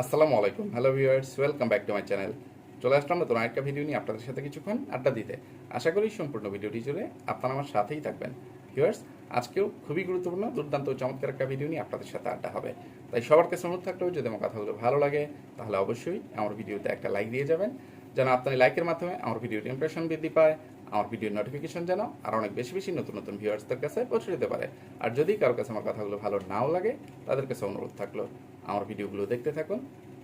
আসসালামু আলাইকুম। Hello viewers welcome back to my channel চলে আসলাম নতুন আরেকটা ভিডিও নিয়ে আপনাদের সাথে কিছুক্ষণ আড্ডা দিতে। আশা করি সম্পূর্ণ ভিডিওটি জুড়ে আপনারা আমার সাথেই থাকবেন। ভিউয়ার্স আজকেও খুবই গুরুত্বপূর্ণ, দুর্দান্ত, চমৎকার একটা ভিডিও নিয়ে আপনাদের সাথে আড্ডা হবে। তাই সবার কাছে অনুরোধ থাকলেও যদি আমার কথাগুলো ভালো লাগে, তাহলে অবশ্যই আমার ভিডিওতে একটা লাইক দিয়ে যাবেন। যেন আপনার লাইকের মাধ্যমে আমার ভিডিওর ইমপ্রেশন বৃদ্ধি পায় আমার ভিডিওর নোটিফিকেশন যেন আর অনেক বেশি বেশি নতুন নতুন ভিউয়ার্সদের কাছে পৌঁছে যেতে পারে। আর যদি কারও কাছে আমার কথাগুলো ভালো নাও লাগে তাদের কাছে অনুরোধ থাকল, আমার ভিডিওগুলো দেখতে থাকুন।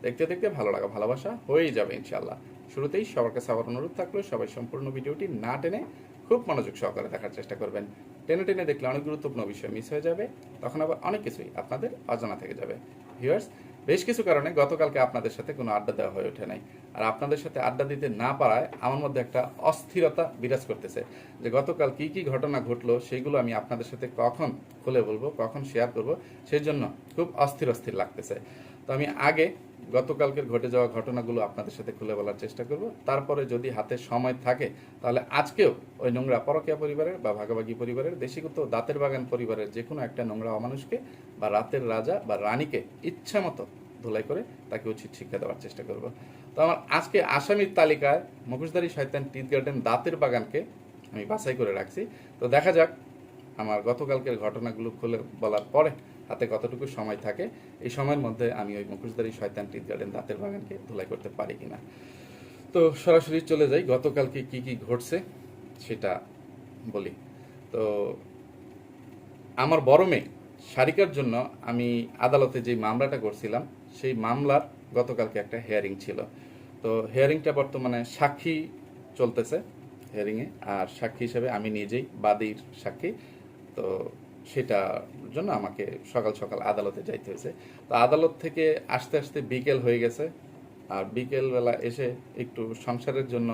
দেখতে দেখতে ভালো লাগা, ভালোবাসা হয়েই যাবে ইনশাল্লাহ শুরুতেই সবার কাছে আবার অনুরোধ থাকল, সবাই সম্পূর্ণ ভিডিওটি না টেনে খুব মনোযোগ সহকারে দেখার চেষ্টা করবেন। টেনে টেনে দেখলে অনেক গুরুত্বপূর্ণ বিষয় মিস হয়ে যাবে। তখন আবার অনেক কিছুই আপনাদের অজানা থেকে যাবে। ভিউয়ার্স বেশ কিছু কারণে গতকালকে আপনাদের সাথে কোনো আড্ডা দেওয়া হয়ে ওঠে নাই। আর আপনাদের সাথে আড্ডা দিতে না পারায় আমার মধ্যে একটা অস্থিরতা বিরাজ করতেছে যে গতকাল কি কি ঘটনা ঘটলো সেগুলো আমি আপনাদের সাথে কখন খুলে বলব, কখন শেয়ার করব সেই জন্য খুব অস্থির অস্থির লাগতেছে। তো আমি আগে গতকালকের ঘটে যাওয়া ঘটনাগুলো আপনাদের সাথে খুলে বলার চেষ্টা করব। তারপরে যদি হাতে সময় থাকে, তাহলে আজকেও ওই নোংরা পরকিয়া পরিবারের বা ভাগাভাগি পরিবারের, দেশিগত দাঁতের বাগান পরিবারের যে কোনো একটা নোংরা অমানুষকে বা রাতের রাজা বা রানীকে ইচ্ছা মতো ধুলাই করে তাকে উচিত শিক্ষা দেওয়ার চেষ্টা করব। তো আমার আজকে আসামির তালিকায় মুখোশধারী শয়তান টিথ গার্ডেন দাঁতের বাগানকে আমি বাছাই করে রাখছি। তো দেখা যাক আমার গতকালকের ঘটনাগুলো খুলে বলার পরে হাতে কতটুকু সময় থাকে, এই সময়ের মধ্যে আমি ওই মুখোশধারী শয়তান টিথ গার্ডেন দাঁতের বাগানকে ধুলাই করতে পারি কিনা। তো সরাসরি চলে যাই, গতকালকে কি কি ঘটছে সেটা বলি। তো আমার বড় মেয়ে সারিকার জন্য আমি আদালতে যে মামলাটা করছিলাম, সেই মামলার গতকালকে একটা হেয়ারিং ছিল। তো হেয়ারিংটা বর্তমানে সাক্ষী চলতেছে হেয়ারিংয়ে আর সাক্ষী হিসেবে আমি নিজেই বাদীর সাক্ষী। তো সেটার জন্য আমাকে সকাল সকাল আদালতে যাইতে হয়েছে। তো আদালত থেকে আসতে আসতে বিকেল হয়ে গেছে। আর বিকেলবেলা এসে একটু সংসারের জন্য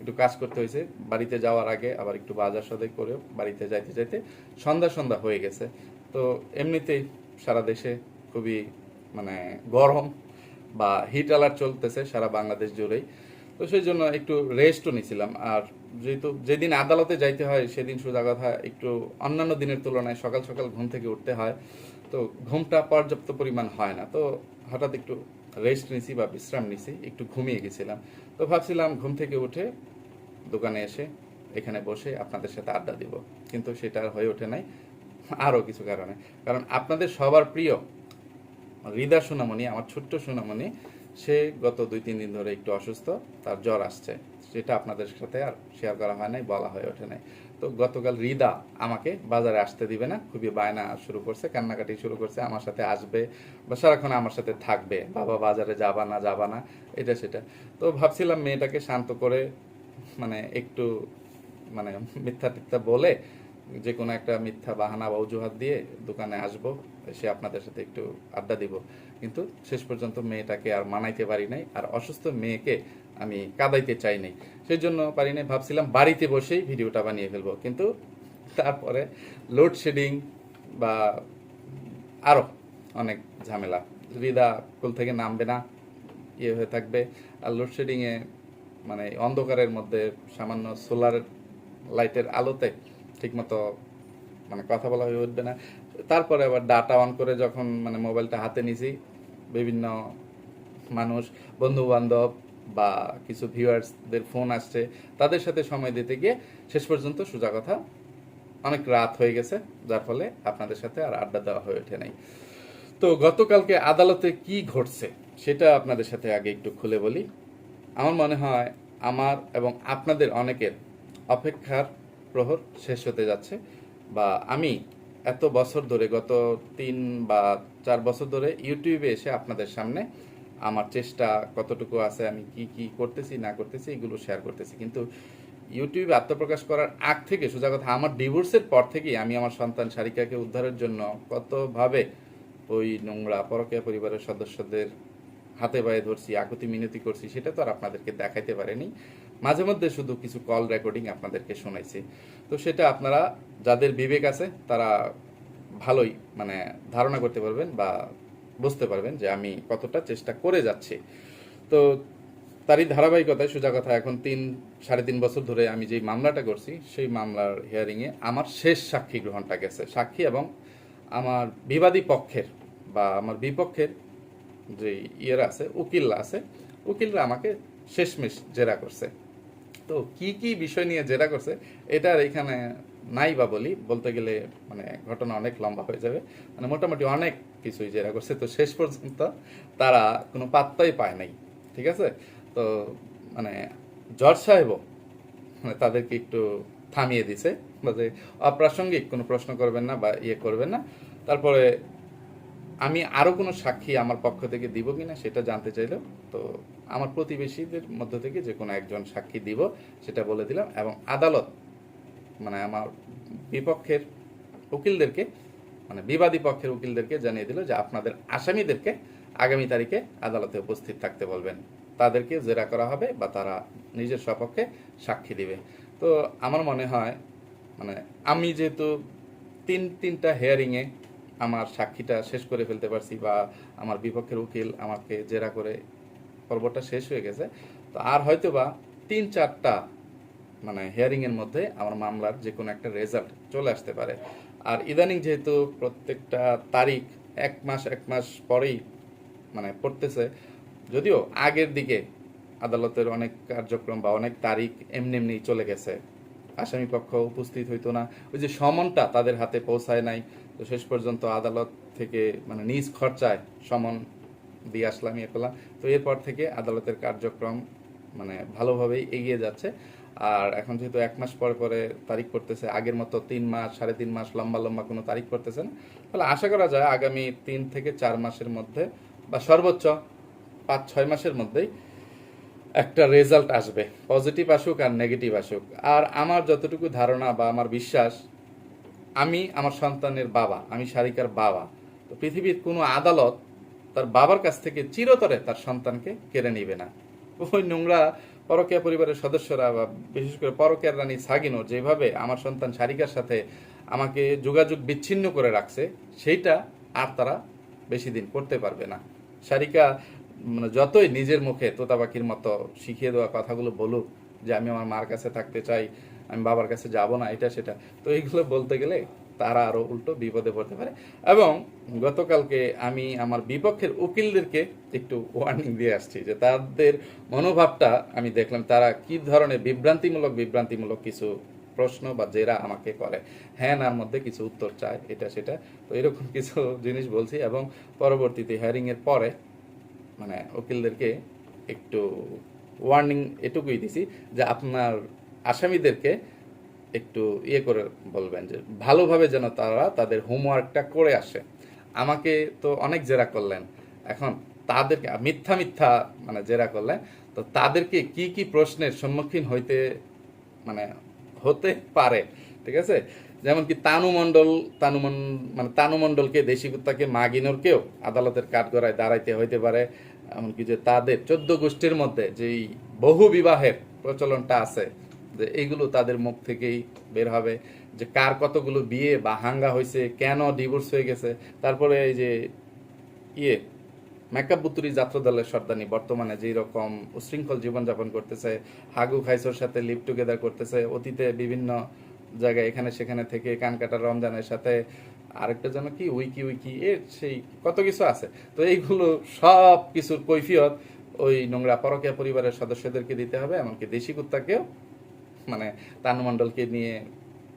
একটু কাজ করতে হয়েছে। বাড়িতে যাওয়ার আগে আবার একটু বাজার সদাই করে বাড়িতে যাইতে যাইতে সন্ধ্যা সন্ধ্যা হয়ে গেছে। তো এমনিতেই সারা দেশে খুবই মানে গরম বা হিট অ্যালার্ট চলতেছে সারা বাংলাদেশ জুড়েই। তো সেই জন্য একটু রেস্টও নিছিলাম। আর যেহেতু যেদিন আদালতে যাইতে হয়, সেদিন সোজা কথা একটু অন্যান্য দিনের তুলনায় সকাল সকাল ঘুম থেকে উঠতে হয়। তো ঘুমটা পর্যাপ্ত পরিমাণ হয় না। তো হঠাৎ একটু রেস্ট নিছি বা বিশ্রাম নিছি, একটু ঘুমিয়ে গেছিলাম। তো ভাবছিলাম ঘুম থেকে উঠে দোকানে এসে এখানে বসে আপনাদের সাথে আড্ডা দিব। কিন্তু সেটা হয়ে ওঠে নাই, আরও কিছু কারণে। কারণ আপনাদের সবার প্রিয় হৃদা সোনামণি, আমার ছোট্ট সোনামণি সে গত দুই, তিন দিন ধরে একটু অসুস্থ, তার জ্বর আসছে। সেটা আপনাদের সাথে আর শেয়ার করা হয় নাই, বলা হয়ে ওঠে নাই। তো গতকাল রিদা আমাকে বাজারে আসতে দিবে না, খুবই বায়না শুরু করছে, কান্নাকাটি শুরু করছে, আমার সাথে আসবে বা সারাক্ষণ আমার সাথে থাকবে। বাবা বাজারে যাবা না যাবা না, এটা সেটা। তো ভাবছিলাম মেয়েটাকে শান্ত করে মানে একটু মানে মিথ্যা টিথ্যা বলে, যে কোনো একটা মিথ্যা বাহানা বা অজুহাত দিয়ে দোকানে আসব সে আপনাদের সাথে একটু আড্ডা দিব। কিন্তু শেষ পর্যন্ত মেয়েটাকে আর মানাইতে পারি নাই, আর অসুস্থ মেয়েকে আমি কাদাইতে চাই নাই। সেই জন্য পারি নাই, ভাবছিলাম বাড়িতে বসেই ভিডিওটা বানিয়ে ফেলব। কিন্তু তারপরে লোডশেডিং বা আরও অনেক ঝামেলা। হৃদা কুল থেকে নামবে না ইয়ে হয়ে থাকবে। আর লোডশেডিংয়ে মানে অন্ধকারের মধ্যে সামান্য সোলার লাইটের আলোতে ঠিকমতো মানে কথা বলা হয়ে উঠবে না। তারপরে আবার ডাটা অন করে যখন মানে মোবাইলটা হাতে নিছি, বিভিন্ন মানুষ বন্ধু বান্ধব বা কিছু ভিউয়ার্সদের ফোন আসছে, তাদের সাথে সময় দিতে গিয়ে শেষ পর্যন্ত সোজা কথা, অনেক রাত হয়ে গেছে, যার ফলে আপনাদের সাথে আর আড্ডা দেওয়া হয়ে ওঠে নাই। তো গতকালকে আদালতে কি ঘটছে, সেটা আপনাদের সাথে আগে একটু খুলে বলি। আমার মনে হয় আমার এবং আপনাদের অনেকের অপেক্ষার প্রহর শেষ হতে যাচ্ছে, বা আমি এত বছর ধরে, গত তিন বা চার বছর ধরে ইউটিউবে এসে আপনাদের সামনে আমার চেষ্টা কতটুকু আছে, আমি কি কি করতেছি, না করতেছি, এগুলো শেয়ার করতেছি। কিন্তু ইউটিউবে আত্মপ্রকাশ করার আগ থেকে, সোজা কথা, আমার ডিভোর্সের পর থেকেই আমি আমার সন্তান সারিকাকে উদ্ধারের জন্য কতভাবে ওই নোংরা, পরকীয়া পরিবারের সদস্যদের হাতে পায়ে ধরছি, আকুতি মিনতি করছি, সেটা তো আর আপনাদেরকে দেখাইতে পারেনি। মাঝে মধ্যে শুধু কিছু কল রেকর্ডিং আপনাদেরকে শোনাইছি। তো সেটা আপনারা, যাদের বিবেক আছে, তারা ভালোই মানে ধারণা করতে পারবেন বা বুঝতে পারবেন যে আমি কতটা চেষ্টা করে যাচ্ছি। তো তারই ধারাবাহিকতায় সোজা কথা, এখন তিন, সাড়ে তিন বছর ধরে আমি যেই মামলাটা করছি, সেই মামলার হিয়ারিংয়ে আমার শেষ সাক্ষী গ্রহণটা গেছে। সাক্ষী এবং আমার বিবাদী পক্ষের বা আমার বিপক্ষের যে ইয়েরা আছে, উকিলরা আছে, উকিলরা আমাকে শেষমেশ জেরা করছে। তো কি কি বিষয় নিয়ে জেরা করছে এটা আর এখানে নাই বা বলি, বলতে গেলে মানে ঘটনা অনেক লম্বা হয়ে যাবে। মানে মোটামুটি অনেক কিছুই জেরা করছে। তো শেষ পর্যন্ত তারা কোনো পাত্তাই পায় নাই, ঠিক আছে? তো মানে জজ সাহেবও মানে তাদেরকে একটু থামিয়ে দিছে বা যে অপ্রাসঙ্গিক কোনো প্রশ্ন করবেন না বা ইয়ে করবেন না। তারপরে আমি আরও কোনো সাক্ষী আমার পক্ষ থেকে দিব কি না সেটা জানতে চাইলো তো আমার প্রতিবেশীদের মধ্য থেকে যে কোনো একজন সাক্ষী দিব, সেটা বলে দিলাম। এবং আদালত মানে আমার বিপক্ষের উকিলদেরকে মানে বিবাদী পক্ষের উকিলদেরকে জানিয়ে দিল যে আপনাদের আসামিদেরকে আগামী তারিখে আদালতে উপস্থিত থাকতে বলবেন। তাদেরকে জেরা করা হবে বা তারা নিজের সপক্ষে সাক্ষী দিবে। তো আমার মনে হয় মানে আমি যেহেতু তিন, তিনটা হেয়ারিংয়ে আমার সাক্ষীটা শেষ করে ফেলতে পারছি বা আমার বিপক্ষের উকিল আমাকে জেরা করে পর্বটা শেষ হয়ে গেছে, তো আর হয়তো বা তিন, চারটা মানে হিয়ারিংয়ের মধ্যে আমার মামলার যে কোনো একটা রেজাল্ট চলে আসতে পারে। আর ইদানিং যেহেতু প্রত্যেকটা তারিখ এক মাস এক মাস পরেই মানে পড়তেছে, যদিও আগের দিকে আদালতের অনেক কার্যক্রম বা অনেক তারিখ এমনি এমনি চলে গেছে। আসামি পক্ষ উপস্থিত হইতো না। ওই যে সমনটা তাদের হাতে পৌঁছায় নাই, তো শেষ পর্যন্ত আদালত থেকে মানে নিজ খরচায় সমন দিয়ে আসলাম ইয়ে করলাম তো এরপর থেকে আদালতের কার্যক্রম মানে ভালোভাবেই এগিয়ে যাচ্ছে। আর এখন যেহেতু এক মাস পরে পরে তারিখ পড়তেছে, আগের মতো তিন মাস, সাড়ে তিন মাস লম্বা লম্বা কোনো তারিখ পড়তেছে না। তাহলে আশা করা যায় আগামী তিন থেকে চার মাসের মধ্যে বা সর্বোচ্চ পাঁচ, ছয় মাসের মধ্যেই একটা রেজাল্ট আসবে। পজিটিভ আসুক আর নেগেটিভ আসুক। আর আমার যতটুকু ধারণা বা আমার বিশ্বাস, আমি আমার সন্তানের বাবা, আমি সারিকার বাবা। তো পৃথিবীর কোনো আদালত তার বাবার কাছ থেকে চিরতরে তার সন্তানকে কেড়ে নিবে না। ওই নোংরা পরকীয়া পরিবারের সদস্যরা বা বিশেষ করে পরকীয়ার রানী সাগিনো যেভাবে আমার সন্তান সারিকার সাথে আমাকে যোগাযোগ বিচ্ছিন্ন করে রাখছে, সেইটা আর তারা বেশি দিন করতে পারবে না। সারিকা মানে যতই নিজের মুখে তোতা পাখির মতো শিখিয়ে দেওয়া কথাগুলো বলুক যে আমি আমার মার কাছে থাকতে চাই, আমি বাবার কাছে যাব না, এটা সেটা। তো এইগুলো বলতে গেলে তারা আরও উল্টো বিপদে পড়তে পারে। এবং গতকালকে আমি আমার বিপক্ষের উকিলদেরকে একটু ওয়ার্নিং দিয়ে আসছি যে তাদের মনোভাবটা আমি দেখলাম, তারা কি ধরনের বিভ্রান্তিমূলক বিভ্রান্তিমূলক কিছু প্রশ্ন বা জেরা আমাকে করে। হ্যাঁ নার মধ্যে কিছু উত্তর চায়, এটা সেটা। তো এরকম কিছু জিনিস বলছি এবং পরবর্তীতে হিয়ারিং এর পরে মানে উকিলদেরকে একটু ওয়ার্নিং এটুকুই দিছি যে আপনার আসামিদেরকে একটু ইয়ে করে বলবেন যে, ভালোভাবে যেন তারা তাদের হোমওয়ার্কটা করে আসে। আমাকে তো অনেক জেরা করলেন। এখন তাদেরকে, মিথ্যা মিথ্যা মানে জেরা করলেন, তো তাদেরকে কি কি প্রশ্নের সম্মুখীন হইতে মানে হতে পারে, ঠিক আছে? যেমন কি তানু মণ্ডল, তানু মন- মানে তানু মণ্ডলকে, দেশি কুত্তাকে মাগিনোরকেও আদালতের কাঠগড়ায় দাঁড়াইতে হইতে পারে। এমনকি যে তাদের চোদ্দ গোষ্ঠীর মধ্যে যেই বহু বিবাহের প্রচলনটা আছে এইগুলো তাদের মুখ থেকেই বের হবে। যে কার কতগুলো বিয়ে বা হাঙ্গা হয়েছে, কেন ডিভোর্স হয়ে গেছে, তারপরে এই যে ইয়ে মেকআপ বুতুরি যাত্রা দলের সর্দানি বর্তমানে যেই রকম উশৃঙ্খল জীবনযাপন করতেছে, হাগু খাইসোর সাথে লিভ টুগেদার করতেছে, অতীতে বিভিন্ন জায়গায় এখানে সেখানে থেকে কানকাটা রমজানের সাথে আরেকটা যেন কি, উইকি উইকি এর সেই কত কিছু আছে। তো এইগুলো সব কিছুর কৈফিয়ত ওই নোংরা পরকীয়া পরিবারের সদস্যদেরকে দিতে হবে, এমনকি দেশি কুত্তাকেও মানে তানু মণ্ডলকে নিয়ে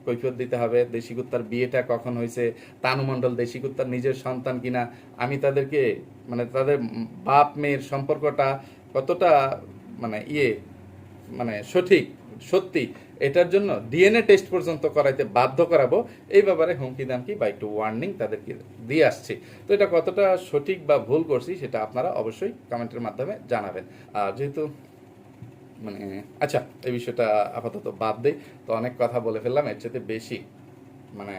কৈফিয়ত দিতে হবে। দেশি কুত্তার বিয়েটা কখন হয়েছে? তানু মণ্ডল দেশি কুত্তার নিজের সন্তান কিনা? আমি তাদেরকে মানে তাদের বাপ মেয়ের সম্পর্কটা কতটা মানে ইয়ে মানে সঠিক, সত্যি, এটার জন্য ডিএনএ টেস্ট পর্যন্ত করাইতে বাধ্য করাবো। এই ব্যাপারে হুমকি দামকি বা একটু ওয়ার্নিং তাদেরকে দিয়ে আসছি। তো এটা কতটা সঠিক বা ভুল করছি সেটা আপনারা অবশ্যই কমেন্টের মাধ্যমে জানাবেন। আর যেহেতু মানে আচ্ছা এই বিষয়টা আপাতত বাদ দেই। তো অনেক কথা বলে ফেললাম, এর চেয়ে বেশি মানে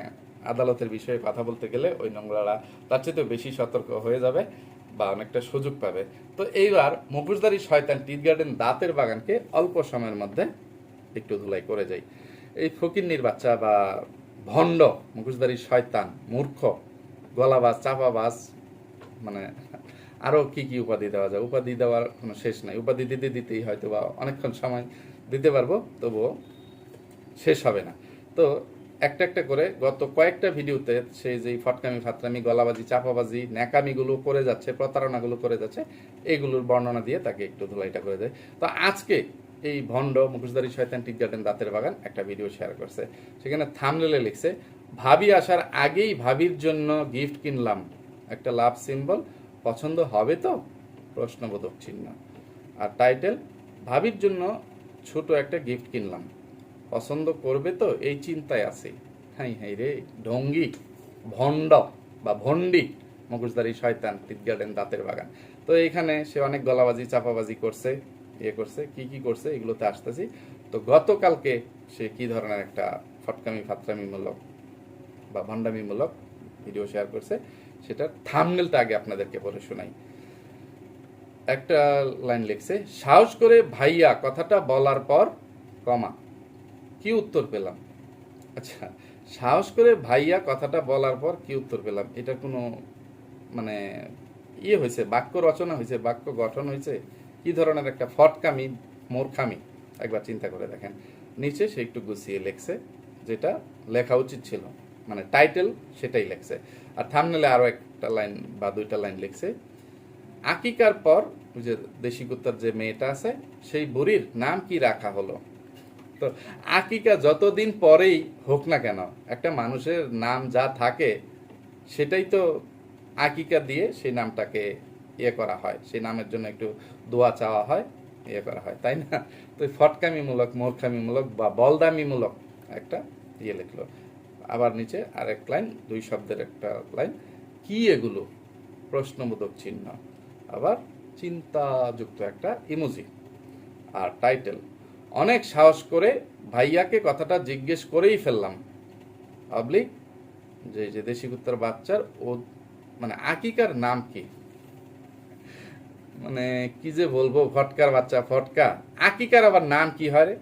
আদালতের বিষয়ে কথা বলতে গেলে ওই নোংরারা তার চেয়ে বেশি সতর্ক হয়ে যাবে বা অনেকটা সুযোগ পাবে। তো এইবার মুখোশধারী শয়তান টিট গার্ডেন দাঁতের বাগানকে অল্প সময়ের মধ্যে একটু ধুলাই করে যাই এই ফকিন্নির বাচ্চা বা ভণ্ড মুখোশধারী শয়তান, মূর্খ, গলাবাজ, চাপাবাজ মানে আরও কি কি উপাধি দেওয়া যায়? উপাধি দেওয়ার কোনো শেষ নাই। উপাধি দিতে দিতেই হয়তো বা অনেকক্ষণ সময় দিতে পারব, তবুও শেষ হবে না। তো একটা একটা করে গত কয়েকটা ভিডিওতে সেই যে ফটকামি ফাতরামি, গলাবাজি, চাপাবাজি, ন্যাকামিগুলো করে যাচ্ছে, প্রতারণাগুলো করে যাচ্ছে এগুলোর বর্ণনা দিয়ে তাকে একটু ধুলাইটা করে দেয়। তো আজকে এই ভণ্ড মুখোশধারী শয়তান টিক গার্ডেন দাঁতের বাগান একটা ভিডিও শেয়ার করছে। সেখানে থামলেলে লিখছে, ভাবি আসার আগেই ভাবির জন্য গিফট কিনলাম। একটা লাভ সিম্বল পছন্দ হবে তো? প্রশ্নবোধক চিহ্ন। আর টাইটেল, ভাবির জন্য ছোট একটা গিফট কিনলাম। পছন্দ করবে তো? এই চিন্তায় আছে। হাই হাই রে, ঢঙ্গি, ভণ্ড বা ভণ্ডি, মুখোশধারী শয়তান টিট গার্ডেন, দাঁতের বাগান। তো এইখানে সে অনেক গলাবাজি, চাপাবাজি করছে ইয়ে করছে, কি কি করছে, এগুলোতে আসতেছি। তো গতকালকে সে কি ধরনের একটা ফটকামি, ফাতরামিমূলক বা ভণ্ডামিমূলক ভিডিও শেয়ার করছে সেটার থামনেলটা আগে আপনাদেরকে পড়ে শোনাই। একটা লাইন লিখছে, সাহস করে ভাইয়া কথাটা বলার পর, কমা। কি উত্তর পেলাম? আচ্ছা সাহস করে ভাইয়া কথাটা বলার পর কি উত্তর পেলাম? এটা কোনো মানে ইয়ে হয়েছে, বাক্য রচনা হয়েছে, বাক্য গঠন হয়েছে? কি ধরনের একটা ফটকামি, মূর্খামি? একবার চিন্তা করে দেখেন। নিচে সে একটু গুছিয়ে লেখছে, যেটা লেখা উচিত ছিল। মানে টাইটেল সেটাই লেখছে। আর থামনেলে আরও একটা লাইন বা দুইটা লাইন লিখছে, আকিকার পর ওই যে দেশি কুত্তার যে মেয়েটা আছে, সেই বুড়ির নাম কি রাখা হলো? তো আকিকা যতদিন পরেই হোক না কেন, একটা মানুষের নাম যা থাকে, সেটাই তো আকিকা দিয়ে সেই নামটাকে ইয়ে করা হয়। সেই নামের জন্য একটু দোয়া চাওয়া হয় ইয়ে করা হয়, তাই না? তো ফটকামিমূলক, মূর্খামিমূলক বা বলদামিমূলক একটা ইয়ে লিখলো। আবার নিচে আরেক লাইন, দুই শব্দের একটা লাইন। কি এগুলো? প্রশ্নবোধক চিহ্ন। আবার চিন্তাযুক্ত একটা ইমোজি। আর টাইটেল, অনেক সাহস করে ভাইয়াকে কথাটা জিজ্ঞেস করেই ফেললাম। পাবলিক, যে যে দেশি কুত্তার বাচ্চার ও মানে আকিকার নাম কি? মানে কি যে বলব, ফটকার বাচ্চা, ফটকা। আকিকার আবার নাম কি হয় রে?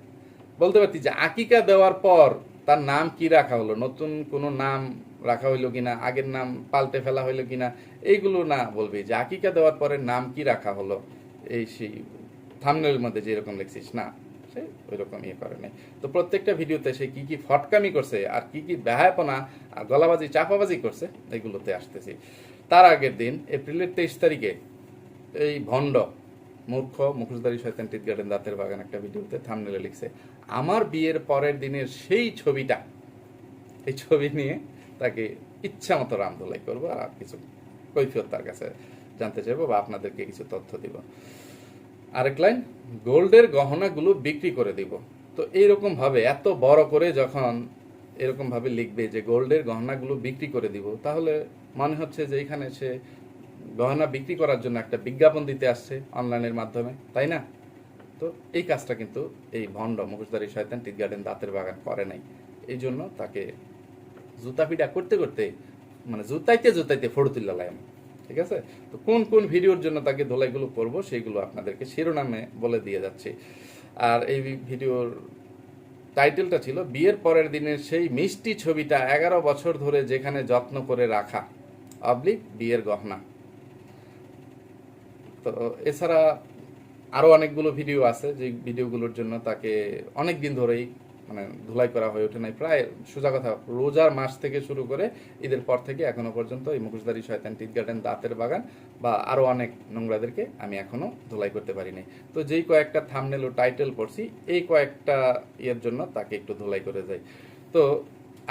বলতে পারতি যে আকিকা দেওয়ার পর তার নাম কি রাখা হলো? নতুন কোনো নাম রাখা হইল কিনা? আগের নাম পাল্টে ফেলা হইল কিনা? এইগুলো না বলবি। যে আকিকা দেওয়ার পরে নাম কি রাখা হলো? এই সেই থামনেলের মধ্যে যেরকম লিখছিস, না, সে ওই রকম ইয়ে করে নাই। তো প্রত্যেকটা ভিডিওতে সে কি কি ফটকামি করছে আর কি কি বেহায়পনা আর গলাবাজি, চাপাবাজি করছে, এগুলোতে আসতেছি। তার আগের দিন, এপ্রিলের তেইশ তারিখে, এই ভণ্ড, মূর্খ, মুখোশধারী শয়তান টিট গার্ডেন দাঁতের বাগান একটা ভিডিওতে থামনেলে লিখছে আমার বিয়ের পরের দিনের সেই ছবিটা, এই ছবি নিয়ে তাকে ইচ্ছা মতো রামদোলাই করব আর কিছু কৈফিয়ত তার কাছে জানতে চাইব বা আপনাদেরকে কিছু তথ্য দিব। আরেক লাইন, গোল্ডের গহনাগুলো বিক্রি করে দিব। তো এইরকম ভাবে এত বড় করে যখন এরকম ভাবে লিখবে যে গোল্ডের গহনাগুলো বিক্রি করে দিব, তাহলে মনে হচ্ছে যে এখানে সে গহনা বিক্রি করার জন্য একটা বিজ্ঞাপন দিতে আসছে অনলাইনের মাধ্যমে, তাই না? তো এই কাজটা কিন্তু এই ভণ্ড মুখোশধারী শয়তান টিট গার্ডেন দাঁতের বাগান করে নাই। এই জন্য তাকে জুতা পিটা করতে করতে মানে জুতাইতে জুতাইতে ফটো তুললাম ঠিক আছে? তো কোন কোন ভিডিওর জন্য তাকে ধোলাইগুলো করব সেইগুলো আপনাদেরকে শিরোনামে বলে দিয়ে যাচ্ছি। আর এই ভিডিওর টাইটেলটা ছিল, বিয়ের পরের দিনের সেই মিষ্টি ছবিটা এগারো বছর ধরে যেখানে যত্ন করে রাখা। অবলিক বিয়ের গহনা। তো এছাড়া আরও অনেকগুলো ভিডিও আছে, যে ভিডিওগুলোর জন্য তাকে অনেক দিন ধরেই মানে ধুলাই করা হয়ে ওঠে নাই। প্রায় সোজা কথা, রোজার মাস থেকে শুরু করে ঈদের পর থেকে এখনও পর্যন্ত এই মুখোশধারী শয়তান টিট গার্ডেন দাঁতের বাগান বা আরও অনেক নোংরাদেরকে আমি এখনও ধুলাই করতে পারিনি তো যেই কয়েকটা থামনেল ও টাইটেল পড়ছি, এই কয়েকটা ইয়ের জন্য তাকে একটু ধুলাই করে যাই। তো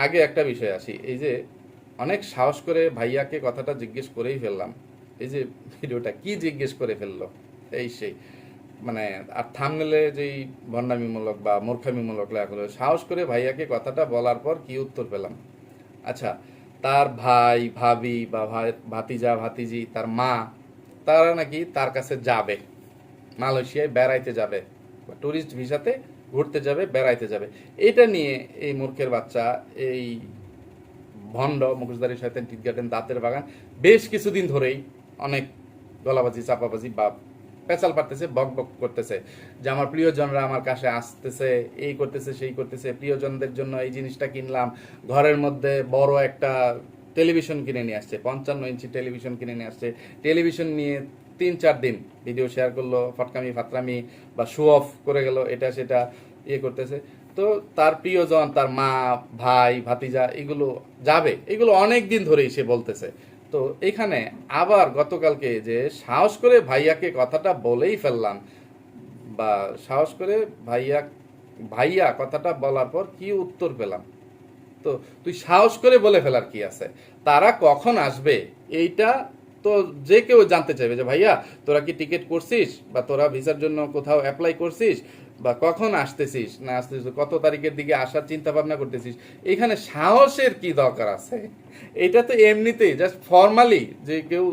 আগে একটা বিষয় আসি, এই যে অনেক সাহস করে ভাইয়াকে কথাটা জিজ্ঞেস করেই ফেললাম, এই যে ভিডিওটা কি জিজ্ঞেস করে ফেলল? এই সেই। মানে আর থামনেলে যেই ভণ্ডামিমূলক বা মূর্খামিমূলক লেখা হলো সাহস করে ভাইয়াকে কথাটা বলার পর কি উত্তর পেলাম? আচ্ছা তার ভাই, ভাবি বা ভাই, ভাতিজা, ভাতিজি, তার মা, তারা নাকি তার কাছে যাবে। মালয়েশিয়ায় বেড়াইতে যাবে বা ট্যুরিস্ট ভিসাতে ঘুরতে যাবে, বেড়াইতে যাবে। এটা নিয়ে এই মূর্খের বাচ্চা, এই ভণ্ড মুখোশধারী শয়তান টিট গার্ডেন দাঁতের বাগান, বেশ কিছুদিন ধরেই অনেক গলাবাজি, চাপাবাজি বা পেঁচাল পারতেছে, বক বক করতেছে। যে আমার প্রিয়জনরা আমার কাছে আসতেছে, এই করতেছে, সেই করতেছে, প্রিয়জনদের জন্য এই জিনিসটা কিনলাম। ঘরের মধ্যে বড় একটা টেলিভিশন কিনে নিয়ে আসছে, পঞ্চান্ন ইঞ্চি টেলিভিশন কিনে নিয়ে আসছে। টেলিভিশন নিয়ে তিন চার দিন ভিডিও শেয়ার করল, ফটকামি, ফাতরামি বা শো অফ করে গেল, এটা সেটা ইয়ে করতেছে। তো তার প্রিয়জন, তার মা, ভাই, ভাতিজা, এগুলো যাবে। এগুলো অনেক দিন ধরেই সে বলতেছে। তো এখানে আবার গতকালকে যে সাহস করে ভাইয়াকে কথাটা বলেই ফেললাম, বা সাহস করে ভাইয়া ভাইয়া কথাটা বলার পর কি উত্তর পেলাম? তো তুই সাহস করে বলে ফেলার কি আছে? তারা কখন আসবে? এইটা তো যে কেউ জানতে চাইবে যে, ভাইয়া, তোরা কি টিকিট করছিস? বা তোরা ভিসার জন্য কোথাও অ্যাপ্লাই করছিস? বা কখন আসতেছিস, না আসতেছিস কত তারিখের দিকে আসার চিন্তা ভাবনা করতেছিস, এখানে সাহসের কি দরকার আছে? এটা তো এমনিতেই জাস্ট ফর্মালি যে কেউ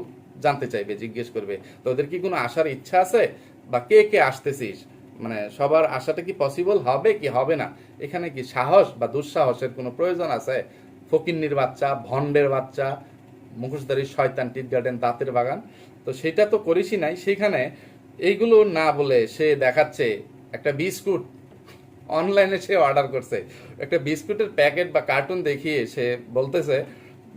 জানতে চাইবে, জিজ্ঞেস করবে তোদের কি কোনো আসার ইচ্ছা আছে? বা কে কে আসতেছিস? মানে সবার আশাটা কি পসিবল হবে কি হবে না? এখানে কি সাহস বা দুঃসাহসের কোনো প্রয়োজন আছে? ফকিন্নির বাচ্চা, ভণ্ডের বাচ্চা, মুখোশধারী শয়তান, টিট গার্ডেন, দাঁতের বাগান, তো সেটা তো করিসই নাই। সেখানে এইগুলো না বলে সে দেখাচ্ছে একটা বিস্কুট। অনলাইনে সে অর্ডার করছে। একটা বিস্কুটের প্যাকেট বা কার্টুন দেখিয়ে সে বলতেছে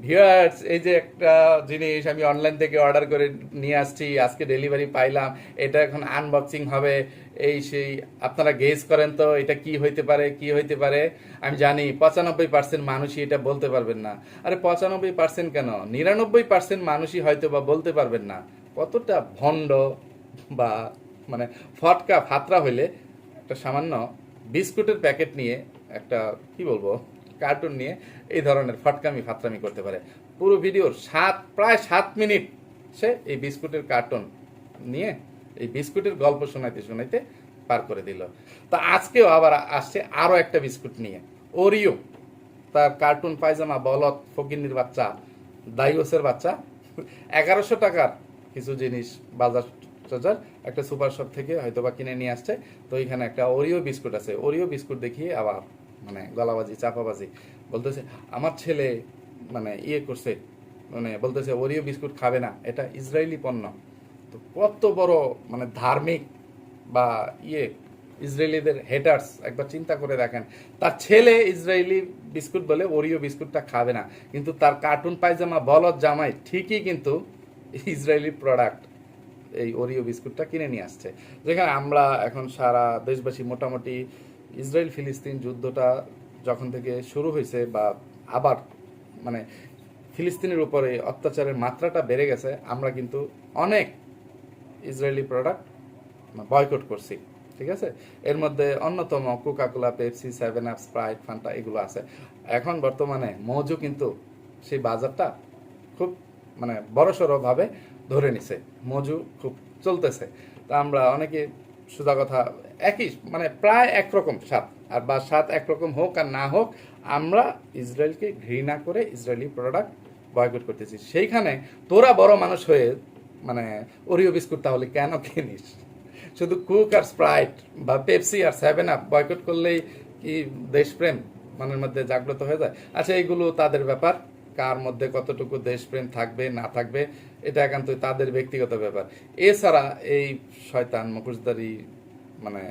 ভিউয়ার্স এই যে একটা জিনিস আমি অনলাইন থেকে অর্ডার করে নিয়ে আসছি, আজকে ডেলিভারি পাইলাম, এটা এখন আনবক্সিং হবে, এই সেই, আপনারা গেস করেন তো, এটা কি হইতে পারে, কি হইতে পারে? আমি জানি, পঁচানব্বই পার্সেন্ট মানুষই এটা বলতে পারবেন না। আরে পঁচানব্বই পার্সেন্ট কেন? নিরানব্বই পার্সেন্ট মানুষই হয়তো বা বলতে পারবেন না। কতটা ভণ্ড বা মানে ফটকা ফাতরা হইলে একটা সামান্য বিস্কুটের প্যাকেট নিয়ে একটা, কি বলব, কার্টুন নিয়ে এই ধরনের ফটকামি ফাতরামি করতে পারে। পুরো ভিডিওর সাত, প্রায় সাত মিনিট সে এই বিস্কুটের কার্টুন নিয়ে এই বিস্কুটের গল্প শোনাইতে শোনাইতে পার করে দিল। তা আজকেও আবার আসছে আরও একটা বিস্কুট নিয়ে। ওরিও, তার কার্টুন পায়জামা বলত ফকিন্নির বাচ্চা দাইওসের বাচ্চা। এগারোশো টাকার কিছু জিনিস বাজার টাজার একটা সুপার শপ থেকে হয়তো বা কিনে নিয়ে আসছে। তো এখানে একটা ওরিও বিস্কুট আছে। ওরিও বিস্কুট দেখিয়ে আবার মানে গলাবাজি, চাপাবাজি বলতেছে, আমার ছেলে মানে ইয়ে করছে মানে বলতেছে ওরিও বিস্কুট খাবে না, এটা ইসরায়েলি পণ্য। তো কত বড় মানে ধার্মিক বা ইয়ে ইসরায়েলিদের হেটার্স একবার চিন্তা করে দেখেন। তার ছেলে ইসরায়েলি বিস্কুট বলে ওরিও বিস্কুটটা খাবে না, কিন্তু তার কার্টুন পায়জামা, বলদ জামাই ঠিকই কিন্তু ইসরায়েলি প্রোডাক্ট এই ওরিও বিস্কুটটা কিনে নিয়ে আসছে। যেখানে আমরা এখন সারা দেশবাসী মোটামুটি ইসরায়েল ফিলিস্তিন যুদ্ধটা যখন থেকে শুরু হয়েছে বা আবার মানে ফিলিস্তিনের উপরে অত্যাচারের মাত্রাটা বেড়ে গেছে, আমরা কিন্তু অনেক ইসরায়েলি প্রোডাক্ট বয়কট করছি, ঠিক আছে? এর মধ্যে অন্যতম Coca Cola Pepsi seven up Sprite Fanta এগুলো আছে। এখন বর্তমানে মৌজু কিন্তু সেই বাজারটা খুব মানে বড়সড় ভাবে ধরে নিছে। মজু খুব চলতেছে। তা আমরা অনেকে সোজা কথা, একই মানে প্রায় একরকম স্বাদ। আর বা স্বাদ একরকম হোক আর না হোক, আমরা ইসরায়েলকে ঘৃণা করে ইসরায়েলি প্রোডাক্ট বয়কট করতেছি। সেইখানে তোরা বড় মানুষ হয়ে মানে ওরিও বিস্কুট তাহলে কেন কিনিস? শুধু কুক আর স্প্রাইট বা পেপসি আর সেভেন আপ বয়কট করলেই কি দেশপ্রেম মনের মধ্যে জাগ্রত হয়ে যায়? আচ্ছা এইগুলো তাদের ব্যাপার। কার মধ্যে কতটুকু দেশপ্রেম থাকবে, না থাকবে, এটা একান্তই তাদের ব্যক্তিগত ব্যাপার। এছাড়া এই শয়তান মুখোশধারী মানে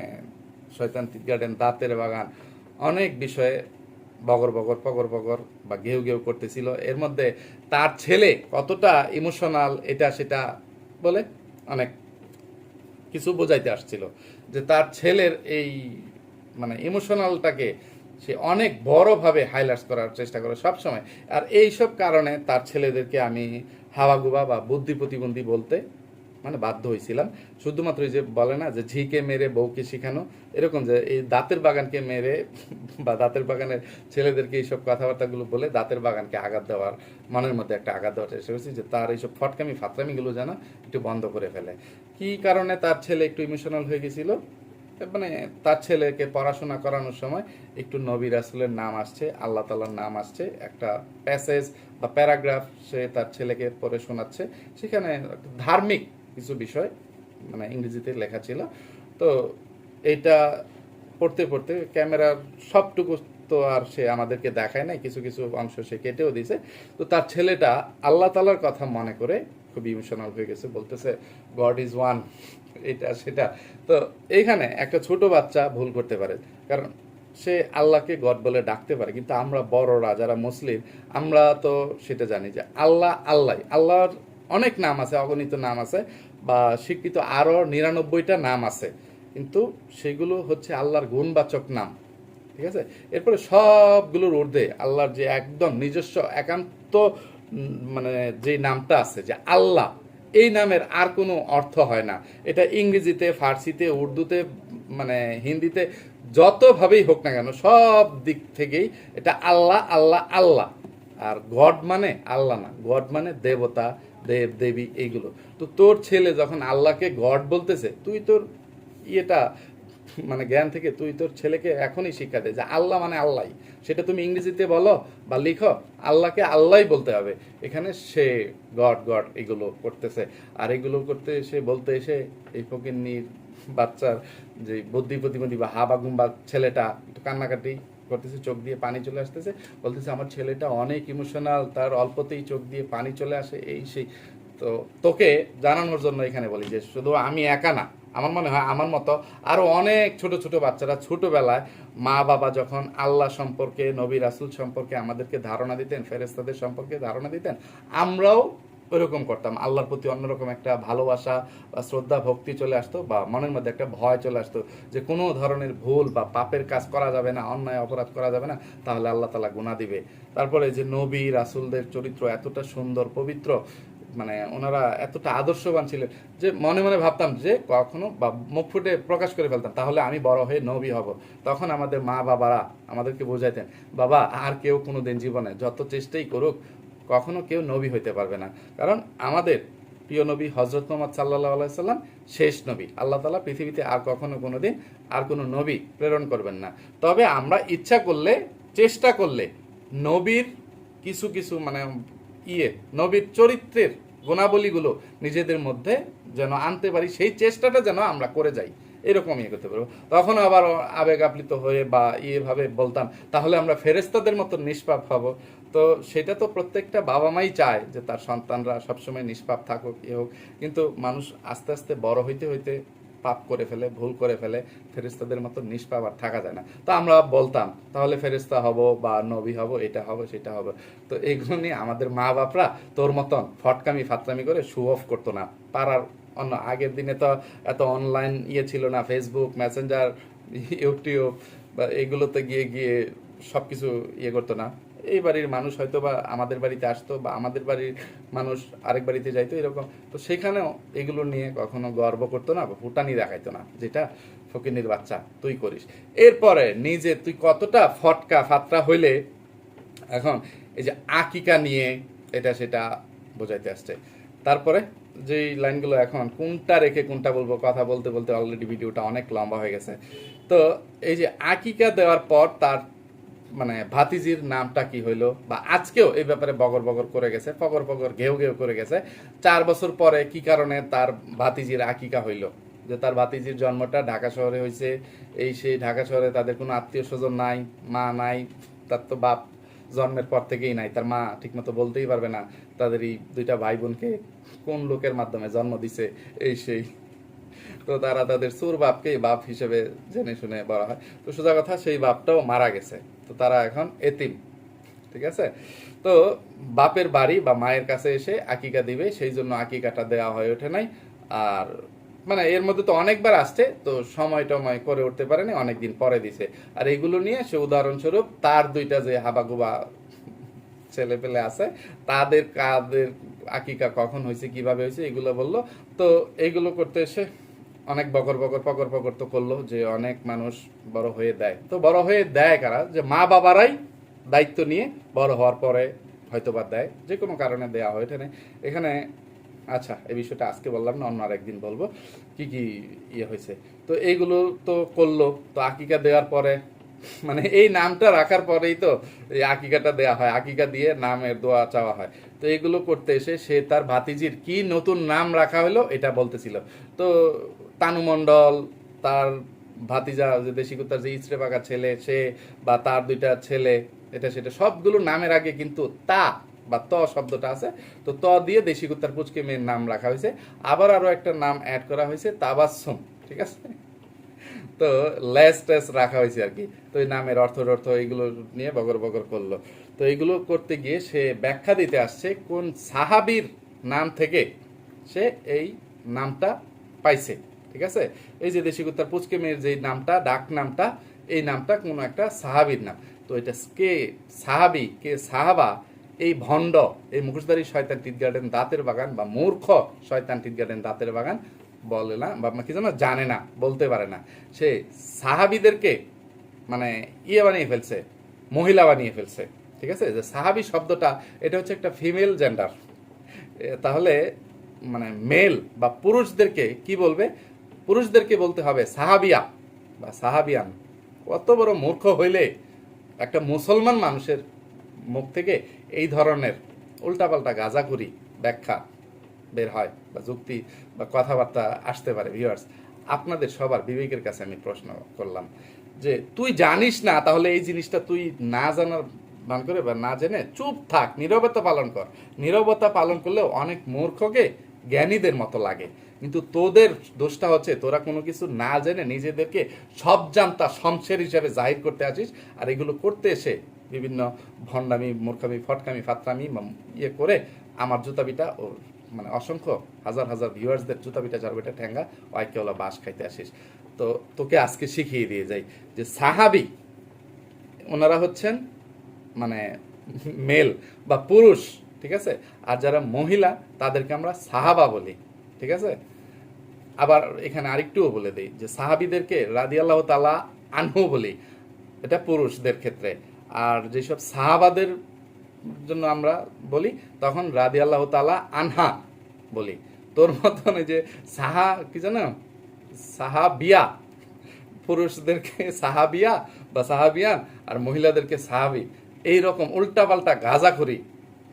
শয়তান গার্ডেন, দাঁতের বাগান, অনেক বিষয়ে বগর বগর, পগর বগর বা ঘেউ ঘেউ করতেছিল। এর মধ্যে তার ছেলে কতটা ইমোশনাল এটা সেটা বলে অনেক কিছু বোঝাইতে আসছিল। যে তার ছেলের এই মানে ইমোশনালটাকে সে অনেক বড়ভাবে হাইলাইটস করার চেষ্টা করে সবসময়। আর এইসব কারণে তার ছেলেদেরকে আমি হাওয়াগুবা বা বুদ্ধি প্রতিবন্ধী বলতে মানে বাধ্য হয়েছিলাম। শুধুমাত্র এই যে বলে না যে ঝিকে মেরে বউকে শিখানো, এরকম যে এই দাঁতের বাগানকে মেরে বা দাঁতের বাগানের ছেলেদেরকে এইসব কথাবার্তাগুলো বলে দাঁতের বাগানকে আঘাত দেওয়ার মনের মধ্যে একটা আঘাত দেওয়ার চেষ্টা করছি যে তার এইসব ফটকামি ফাতরামিগুলো যেন একটু বন্ধ করে ফেলে। কি কারণে তার ছেলে একটু ইমোশনাল হয়ে গেছিল? মানে তার ছেলেকে পড়াশোনা করানোর সময় একটু নবী রাসুলের নাম আসছে, আল্লাহ তালার নাম আসছে, একটা প্যাসেজ বা প্যারাগ্রাফ সে তার ছেলেকে পড়ে শোনাচ্ছে। সেখানে ধার্মিক কিছু বিষয় মানে ইংরেজিতে লেখা ছিল। তো এইটা পড়তে পড়তে ক্যামেরার সবটুকু তো আর সে আমাদেরকে দেখায় নাই, কিছু কিছু অংশ সে কেটেও দিয়েছে। তো তার ছেলেটা আল্লাহ তালার কথা মনে করে খুব ইমোশনাল হয়ে গেছে, বলতেছে গড ইজ ওয়ান এটা, সেটা। তো এইখানে একটা ছোট বাচ্চা ভুল করতে পারে। কারণ সে আল্লাহকে গড বলে ডাকতে পারে। কিন্তু আমরা বড়রা যারা মুসলিম, আমরা তো সেটা জানি যে আল্লাহ আল্লাহ। আল্লাহর অনেক নাম আছে, অগণিত নাম আছে, বা স্বীকৃত আরও নিরানব্বইটা নাম আছে। কিন্তু সেগুলো হচ্ছে আল্লাহর গুণবাচক নাম। ঠিক আছে? এরপরে সবগুলোর ঊর্ধ্বে আল্লাহর যে একদম নিজস্ব, একান্ত মানে যে নামটা আছে, যে আল্লাহ এই নামের আর কোনো অর্থ হয় না। এটা ইংরেজিতে, ফার্সিতে, উর্দুতে মানে হিন্দিতে যতভাবেই হোক না কেন, সব দিক থেকেই এটা আল্লাহ আল্লাহ আল্লাহ। আর গড মানে আল্লাহ না। গড মানে দেবতা, দেব, দেবী, এইগুলো। তো তোর ছেলে যখন আল্লাহকে গড বলতেছে, তুই তোর ইয়েটা মানে জ্ঞান থেকে তুই তোর ছেলেকে এখনই শিক্ষা দে যে আল্লাহ মানে আল্লাহ সেটা তুমি ইংরেজিতে বলো বা লিখো, আল্লাহকে আল্লাহই বলতে হবে। এখানে সে, গড গড এগুলো করতেছে। আর এগুলো করতে এসে, বলতে এসে এই ফকিন্নির বাচ্চার যে বুদ্ধি প্রতিবন্ধী বা হাবা গুম্বা ছেলেটা একটু কান্নাকাটি করতেছে, চোখ দিয়ে পানি চলে আসতেছে। বলতেছে, আমার ছেলেটা অনেক ইমোশনাল তার অল্পতেই চোখ দিয়ে পানি চলে আসে। এই সেই, তো তোকে জানানোর জন্য এখানে বলি যে, শুধু আমি একা না আমার মনে হয় আমার মতো আরও অনেক ছোট ছোট বাচ্চারা ছোটবেলায় মা বাবা যখন আল্লাহ সম্পর্কে, নবী রাসুল সম্পর্কে আমাদেরকে ধারণা দিতেন ফেরেস্তাদের সম্পর্কে ধারণা দিতেন, আমরাও ওইরকম করতাম। আল্লাহর প্রতি অন্যরকম একটা ভালোবাসা বা শ্রদ্ধা, ভক্তি চলে আসতো বা মনের মধ্যে একটা ভয় চলে আসতো যে কোনো ধরনের ভুল বা পাপের কাজ করা যাবে না, অন্যায়, অপরাধ করা যাবে না, তাহলে আল্লাহ তালা গুণা দিবে। তারপরে যে নবী রাসুলদের চরিত্র এতটা সুন্দর, পবিত্র মানে ওনারা এতটা আদর্শবান ছিলেন যে মনে মনে ভাবতাম যে কখনো বা মুখ ফুটে প্রকাশ করে ফেলতাম, তাহলে আমি বড় হয়ে নবী হব। তখন আমাদের মা বাবারা আমাদেরকে বোঝাইতেন, বাবা, আর কেউ কোনো দিন জীবনে যত চেষ্টাই করুক, কখনো কেউ নবী হইতে পারবে না। কারণ আমাদের প্রিয় নবী হজরত মোহাম্মদ সাল্লাহ আলাইসাল্লাম শেষ নবী। আল্লাহ তালা পৃথিবীতে আর কখনো কোনো দিন আর কোনো নবী প্রেরণ করবেন না। তবে আমরা ইচ্ছা করলে, চেষ্টা করলে নবীর কিছু কিছু মানে ইয়ে নবীর চরিত্রের গুণাবলীগুলো নিজেদের মধ্যে যেন আনতে পারি, সেই চেষ্টাটা যেন আমরা করে যাই। এরকম ইয়ে করতে পারব। তখন আবার আবেগ আপ্লিত হয়ে বা ইয়েভাবে বলতাম, তাহলে আমরা ফেরেস্তাদের মতো নিষ্পাপ হব। তো সেটা তো প্রত্যেকটা বাবা মাই চায় যে তার সন্তানরা সবসময় নিষ্পাপ থাকুক, এ হোক। কিন্তু মানুষ আস্তে আস্তে বড় হইতে হইতে পাপ করে ফেলে, ভুল করে ফেলে ফেরেস্তাদের মতো নিষ্পাপ আর থাকা যায় না। তো আমরা বলতাম, তাহলে ফেরেস্তা হব বা নবী হব, এটা হবে, সেটা হবে। তো এইগুলো নিয়ে আমাদের মা বাপরা তোর মতন ফটকামি ফাতলামি করে শু অফ করতো না। পাড়ার অন্য, আগের দিনে তো এত অনলাইন ইয়ে ছিল না ফেসবুক মেসেঞ্জার ইউটিউব বা এইগুলোতে গিয়ে গিয়ে সব কিছু ইয়ে করতো না। এই বাড়ির মানুষ হয়তো বা আমাদের বাড়িতে আসতো বা আমাদের বাড়ির মানুষ আরেক বাড়িতে যাইতো, এরকম। তো সেখানেও এগুলো নিয়ে কখনো গর্ব করতো না বা ফুটানি দেখাইতো না যেটা ফকিনির বাচ্চা, তুই করিস। এরপরে নিজে তুই কতটা ফটকা ফাতরা হইলে এখন এই যে আকিকা নিয়ে এটা সেটা বোঝাইতে আসছে। তারপরে যেই লাইনগুলো এখন, কোনটা রেখে কোনটা বলব, কথা বলতে বলতে অলরেডি ভিডিওটা অনেক লম্বা হয়ে গেছে। তো এই যে আকিকা দেওয়ার পর তার মানে ভাতিজির নামটা কি হইল? বা আজকেও এই ব্যাপারে বগর বগর করে গেছে পগর পগর ঘেউ ঘেউ করে গেছে। চার বছর পরে কি কারণে তার ভাতিজির আকিকা হইল? যে তার ভাতিজির জন্মটা ঢাকা শহরে হয়েছে এই সেই ঢাকা শহরে তাদের কোনো আত্মীয় স্বজন নাই, মা নাই, তার তো বাপ জন্মের পর থেকেই নাই, তার মা ঠিকমতো বলতেই পারবে না তাদের এই দুইটা ভাই বোনকে কোন লোকের মাধ্যমে জন্ম দিছে, এই সেই তো তারা তাদের সুর বাপকে বাপ হিসেবে জেনে শুনে বড় হয়। তো সোজা কথা, সেই বাপটাও মারা গেছে। তো তারা এখন এতিম, ঠিক আছে? তো বাপের বাড়ি বা মায়ের কাছে এসে আকিকা দিবে, সেই জন্য আকিকাটা দেওয়া হয়ে ওঠে নাই। আর মানে এর মধ্যে তো অনেকবার আসছে, তো সময় টময় করে উঠতে পারেনি, অনেকদিন পরে দিছে। আর এগুলো নিয়ে সে উদাহরণস্বরূপ, তার দুইটা যে হাবাগুবা ছেলে পেলে আছে, তাদের কাদের আকিকা কখন হয়েছে, কীভাবে হয়েছে, এগুলো বলল। তো এইগুলো করতে এসে অনেক বকর বকর পকর পকর তো করল যে অনেক মানুষ বড় হয়ে দেয়। তো বড় হয়ে দেয় কারা? যে মা বাবারাই দায়িত্ব নিয়ে বড় হওয়ার পরে হয়তো বা দেয়। যে কোনো কারণে দেওয়া হয় এখানে এখানে আচ্ছা এই বিষয়টা আজকে বললাম না, অন্য আরেকদিন বলব কি কি ইয়ে হয়েছে। তো এইগুলো তো করল। তো আকিকা দেওয়ার পরে মানে এই নামটা রাখার পরেই তো এই আকিকাটা দেওয়া হয়। আকিকা দিয়ে নামের দোয়া চাওয়া হয়। তো এগুলো করতে এসে সে তার ভাতিজির কি নতুন নাম রাখা হলো, এটা বলতেছিল। তো তানু মণ্ডল, তার ভাতিজা, যে দেশি কুত্তার যে ইচড়ে পাকা ছেলে, সে বা তার দুইটা ছেলে, এটা সেটা, সবগুলো নামের আগে কিন্তু তা বা ত শব্দটা আছে। তো ত দিয়ে দেশি কুত্তার পুচকে মেয়ের নাম রাখা হয়েছে। আবার আরও একটা নাম অ্যাড করা হয়েছে তাবাসম ঠিক আছে? তো লেস টেস রাখা হয়েছে আর কি। তো এই নামের অর্থ অর্থ এইগুলো নিয়ে বগর বগর করল। তো এগুলো করতে গিয়ে সে ব্যাখ্যা দিতে আসছে কোন সাহাবির নাম থেকে সে এই নামটা পাইছে। ঠিক আছে? এই যে দেশি কুত্তার পুচকে মেয়ের যে নামটা, ডাক নামটা, এই নামটা কোনো একটা সাহাবির নাম। তো এটা কে সাহাবি, কে সাহাবা, এই ভণ্ড, এই মুখোশধারী শয়তান টিট গার্ডেন দাঁতের বাগান বা মূর্খ শয়তান টিট গার্ডেন দাঁতের বাগান বলে না, বা কি জানো জানে না, বলতে পারে না। সে সাহাবিদেরকে মানে ইয়ে বানিয়ে ফেলছে, মহিলা বানিয়ে ফেলছে, ঠিক আছে? যে সাহাবি শব্দটা, এটা হচ্ছে একটা ফিমেল জেন্ডার তাহলে মানে মেল বা পুরুষদেরকে কি বলবে? পুরুষদেরকে বলতে হবে, সাহাবিয়া, বা সাহাবিয়ান। কত বড় মূর্খ হইলে একটা মুসলমান মানুষের মুখ থেকে এই ধরনের উল্টাপাল্টা গাঁজাখুরি ব্যাখ্যা বের হয়, বা যুক্তি, বা কথাবার্তা আসতে পারে ভিউয়ার্স আপনাদের সবার বিবেকের কাছে আমি প্রশ্ন করলাম যে, তুই জানিস না, তাহলে এই জিনিসটা তুই না জানার বান করে বা না জেনে চুপ থাক, নীরবতা পালন কর। নীরবতা পালন করলেও অনেক মূর্খকে জ্ঞানীদের মতো লাগে। কিন্তু তোদের দোষটা হচ্ছে, তোরা কোনো কিছু না জেনে নিজেদেরকে সব জানতা, শমশের হিসাবে জাহির করতে আসিস, আর এগুলো করতে এসে বিভিন্ন ভণ্ডামি, মূর্খামি, ফটকামি, ফাতরামি ইয়ে করে আমার জুতাবিটা ও মানে অসংখ্য হাজার হাজার ভিউয়ার্সদের জুতাবিটা জারবিটা ঠ্যাঙ্গা ওয়াইকেওয়ালা বাস খাইতে আসিস। তো তোকে আজকে শিখিয়ে দিয়ে যাই যে সাহাবি, ওনারা হচ্ছেন মানে মেল বা পুরুষ, ঠিক আছে? আর যারা মহিলা, তাদেরকে আমরা সাহাবা বলি, ঠিক আছে? আবার এখানে আরেকটুও বলে দিই যে সাহাবিদেরকে রাদি আল্লাহ তালা আনহু বলি, এটা পুরুষদের ক্ষেত্রে। আর যেসব সাহাবাদের জন্য আমরা বলি, তখন রাদি আল্লাহ তালা আনহা বলি। তোর মতন যে সাহা, কি জানো সাহাবিয়া। পুরুষদেরকে সাহাবিয়া বা সাহাবিয়ান আর মহিলাদেরকে সাহাবি। এই রকম উল্টাপাল্টা গাজা করি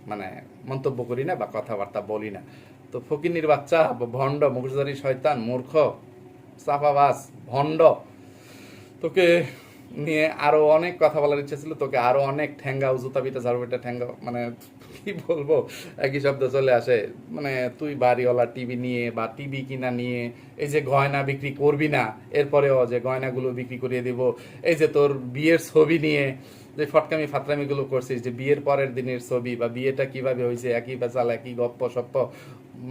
মানে মন্তব্য করি না বা কথাবার্তা বলি না। তো ফকিনির বাচ্চা, ভণ্ড মুখোশধারী শয়তান, মূর্খ, সাফাবাস, ভণ্ড। তোকে নিয়ে আরও অনেক কথা বলার ইচ্ছা ছিল, তোকে আরও অনেক ঠ্যাঙ্গা জুতা পিটা, ঝাড়ুপিটা ঠ্যাঙ্গা মানে কি বলব, একই শব্দ চলে আসে। মানে তুই বাড়িওয়ালা, টিভি নিয়ে বা টিভি কিনা নিয়ে, এই যে গয়না বিক্রি করবি না, এরপরেও যে গয়নাগুলো বিক্রি করিয়ে দিব, এই যে তোর বিয়ের ছবি নিয়ে যে ফটকামি ফাতরামিগুলো করছিস, যে বিয়ের পরের দিনের ছবি বা বিয়েটা কীভাবে হয়েছে, একই বেচাল একই গপ্প সপ্প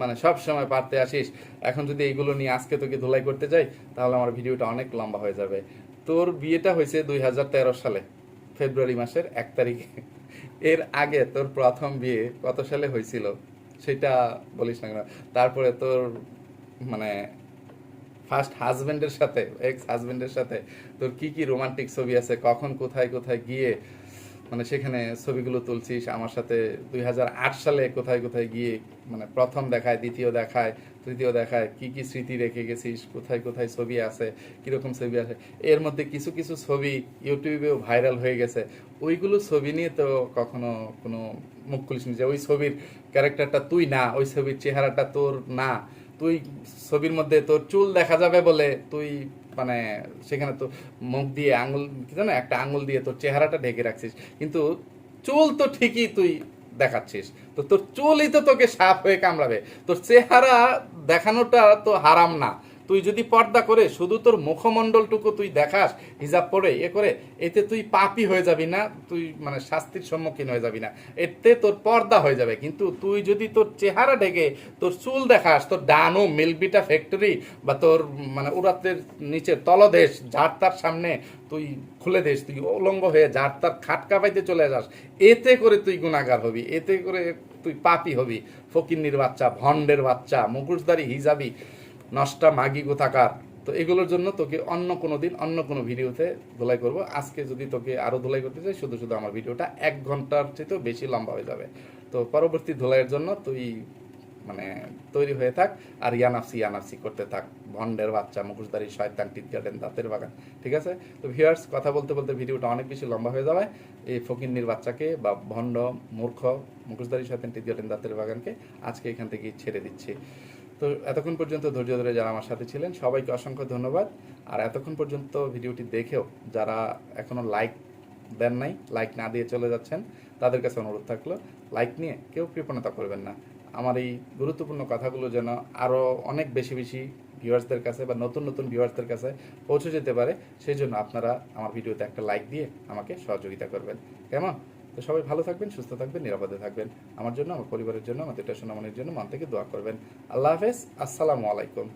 মানে সব সময় পারতে আসিস। এখন যদি এইগুলো নিয়ে আজকে তোকে ধুলাই করতে যাই, তাহলে আমার ভিডিওটা অনেক লম্বা হয়ে যাবে। তোর বিয়েটা হয়েছে দুই হাজার তেরো সালে, ফেব্রুয়ারি মাসের এক তারিখে। এর আগে তোর প্রথম বিয়ে কত সালে হয়েছিল, সেটা বলিস না। তারপরে তোর মানে ফার্স্ট হাজবেন্ডের সাথে এক্স হাজবেন্ডের সাথে তোর কি কি রোমান্টিক ছবি আছে, কখন, কোথায় কোথায় গিয়ে মানে সেখানে ছবিগুলো তুলছিস? আমার সাথে দুই হাজার আট সালে কোথায় কোথায় গিয়ে মানে প্রথম দেখায়, দ্বিতীয় দেখায়, তৃতীয় দেখায়, কি কি স্মৃতি রেখে গেছিস? কোথায় কোথায় ছবি আছে? কীরকম ছবি আছে? এর মধ্যে কিছু কিছু ছবি ইউটিউবেও ভাইরাল হয়ে গেছে। ওইগুলো ছবি নিয়ে তো কখনো কোনো মুখ খুলিস নি যে ওই ছবির ক্যারেক্টারটা তুই না, ওই ছবির চেহারাটা তোর না। তুই ছবির মধ্যে তোর চুল দেখা যাবে বলে তুই মানে সেখানে তো মুখ দিয়ে আঙুল, কি জানো, একটা আঙুল দিয়ে তোর চেহারাটা ঢেকে রাখছিস। কিন্তু চুল তো ঠিকই তুই দেখাচ্ছিস। তো তোর চুলই তো তোকে সাপ হয়ে কামড়াবে। তোর চেহারা দেখানোটা তো হারাম না। তুই যদি পর্দা করে শুধু তোর মুখমণ্ডলটুকু তুই দেখাস, হিজাব পরে এ করে, এতে তুই পাপি হয়ে যাবি না, তুই মানে শাস্তির সম্মুখীন হয়ে যাবি না। এতে তোর পর্দা হয়ে যাবে। কিন্তু তুই যদি তোর চেহারা ঢেকে তোর চুল দেখাস, তোর ডানো মিলবিটা ফ্যাক্টরি বা তোর মানে উড়াতের নিচে তলদেশ যার তার সামনে তুই খুলে দেশ, তুই উলঙ্গ হয়ে যার তার খাটকা পাইতে চলে যাস, এতে করে তুই গুণাগার হবি, এতে করে তুই পাপি হবি। ফকিন্নির বাচ্চা, ভণ্ডের বাচ্চা, মুখোশধারী, হিজাবি নষ্টা, মাগি কোথাকার তো এগুলোর জন্য তোকে অন্য কোনো দিন, অন্য কোনো ভিডিওতে ধুলাই করব। আজকে যদি তোকে আরও ধুলাই করতে চাই, শুধু শুধু আমার ভিডিওটা এক ঘণ্টার চেয়েও বেশি লম্বা হয়ে যাবে। তো পরবর্তী ধুলাইয়ের জন্য তুই মানে তৈরি হয়ে থাক আর ইয়ানাফসি ইয়ানাফসি করতে থাক। ভন্ডের বাচ্চা, মুখোশধারী, শয়তান, টিট গার্ডেন দাঁতের বাগান, ঠিক আছে? তো ভিউয়ার্স কথা বলতে বলতে ভিডিওটা অনেক বেশি লম্বা হয়ে যাবে। এই ফকিন্নির বাচ্চাকে বা ভণ্ড, মূর্খ, মুখোশধারী, শয়তান, টিট গার্ডেন দাঁতের বাগানকে আজকে এখান থেকে ছেড়ে দিচ্ছি। তো এতক্ষণ পর্যন্ত ধৈর্য ধরে যারা আমার সাথে ছিলেন, সবাইকে অসংখ্য ধন্যবাদ। আর এতক্ষণ পর্যন্ত ভিডিওটি দেখেও যারা এখনও লাইক দেন নাই লাইক না দিয়ে চলে যাচ্ছেন, তাদের কাছে অনুরোধ থাকল লাইক নিয়ে কেউ কৃপণতা করবেন না। আমার এই গুরুত্বপূর্ণ কথাগুলো যেন আরও অনেক বেশি বেশি ভিউয়ার্সদের কাছে বা নতুন নতুন ভিউয়ার্সদের কাছে পৌঁছে যেতে পারে, সেই জন্য আপনারা আমার ভিডিওতে একটা লাইক দিয়ে আমাকে সহযোগিতা করবেন। কেমন? তো সবাই ভালো থাকবেন, সুস্থ থাকবেন, নিরাপদে থাকবেন। আমার জন্য, আমার পরিবারের জন্য আমাদের টেশন সোনামনির জন্য মন থেকে দোয়া করবেন। আল্লাহ হাফেজ, আসসালামু আলাইকুম।